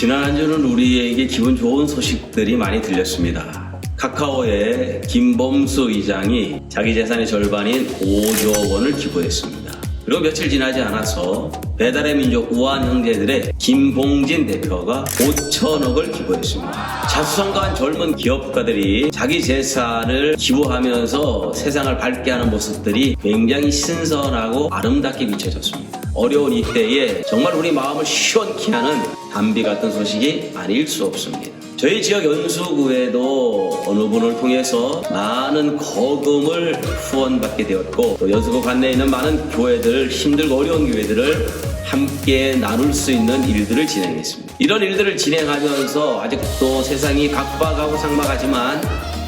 지난 한 주는 우리에게 기분 좋은 소식들이 많이 들렸습니다. 카카오의 김범수 의장이 자기 재산의 절반인 5조 원을 기부했습니다. 그리고 며칠 지나지 않아서 배달의 민족 우한 형제들의 김봉진 대표가 5천억을 기부했습니다. 자수성가한 젊은 기업가들이 자기 재산을 기부하면서 세상을 밝게 하는 모습들이 굉장히 신선하고 아름답게 비춰졌습니다. 어려운 이 때에 정말 우리 마음을 시원케 하는 담비 같은 소식이 아닐 수 없습니다. 저희 지역 연수구에도 어느 분을 통해서 많은 거금을 후원받게 되었고 또 연수구 관내에 있는 많은 교회들 힘들고 어려운 교회들을 함께 나눌 수 있는 일들을 진행했습니다. 이런 일들을 진행하면서 아직도 세상이 각박하고 상막하지만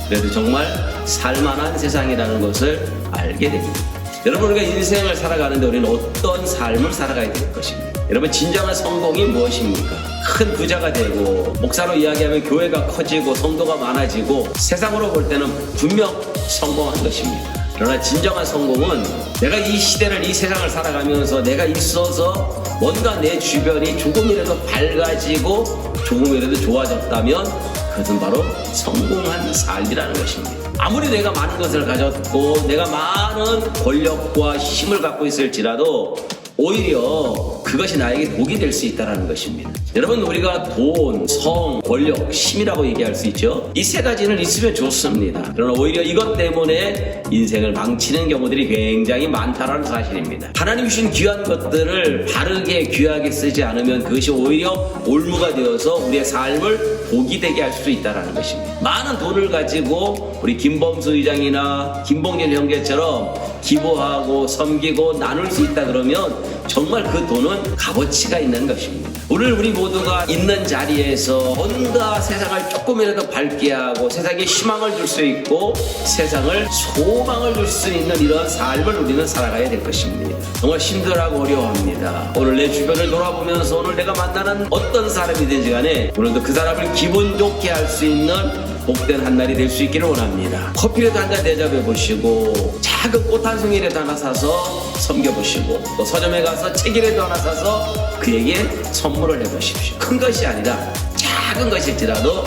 그래도 정말 살만한 세상이라는 것을 알게 됩니다. 여러분 우리가 인생을 살아가는데 우리는 어떤 삶을 살아가야 될 것입니다. 여러분 진정한 성공이 무엇입니까? 큰 부자가 되고 목사로 이야기하면 교회가 커지고 성도가 많아지고 세상으로 볼 때는 분명 성공한 것입니다. 그러나 진정한 성공은 내가 이 시대를 이 세상을 살아가면서 내가 있어서 뭔가 내 주변이 조금이라도 밝아지고 조금이라도 좋아졌다면 그것은 바로 성공한 삶이라는 것입니다. 아무리 내가 많은 것을 가졌고 내가 많은 권력과 힘을 갖고 있을지라도 오히려 그것이 나에게 독이 될 수 있다는 것입니다. 여러분 우리가 돈, 성, 권력, 힘이라고 얘기할 수 있죠. 이 세 가지는 있으면 좋습니다. 그러나 오히려 이것 때문에 인생을 망치는 경우들이 굉장히 많다는 사실입니다. 하나님 주신 귀한 것들을 바르게 귀하게 쓰지 않으면 그것이 오히려 올무가 되어서 우리의 삶을 복이 되게 할 수 있다는 것입니다. 많은 돈을 가지고 우리 김범수 의장이나 김봉진 형제처럼 기부하고 섬기고 나눌 수 있다 그러면 정말 그 돈은 값어치가 있는 것입니다. 오늘 우리 모두가 있는 자리에서 뭔가 세상을 조금이라도 밝게 하고 세상에 희망을 줄 수 있고 세상을 소망을 줄 수 있는 이런 삶을 우리는 살아가야 될 것입니다. 정말 힘들하고 어려워합니다. 오늘 내 주변을 돌아보면서 오늘 내가 만나는 어떤 사람이든지 간에 오늘도 그 사람을 기분 좋게 할 수 있는 복된 한 날이 될 수 있기를 원합니다. 커피라도 한 잔 대접해 보시고 작은 꽃 한 송이라도 하나 사서 섬겨 보시고 또 서점에 가서 책이라도 하나 사서 그에게 선물을 해 보십시오. 큰 것이 아니라 작은 것일지라도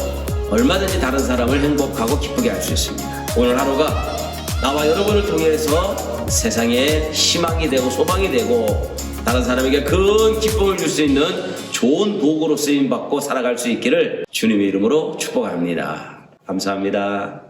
얼마든지 다른 사람을 행복하고 기쁘게 할 수 있습니다. 오늘 하루가 나와 여러분을 통해서 세상에 희망이 되고 소망이 되고 다른 사람에게 큰 기쁨을 줄 수 있는 좋은 도구로 쓰임 받고 살아갈 수 있기를 주님의 이름으로 축복합니다. 감사합니다.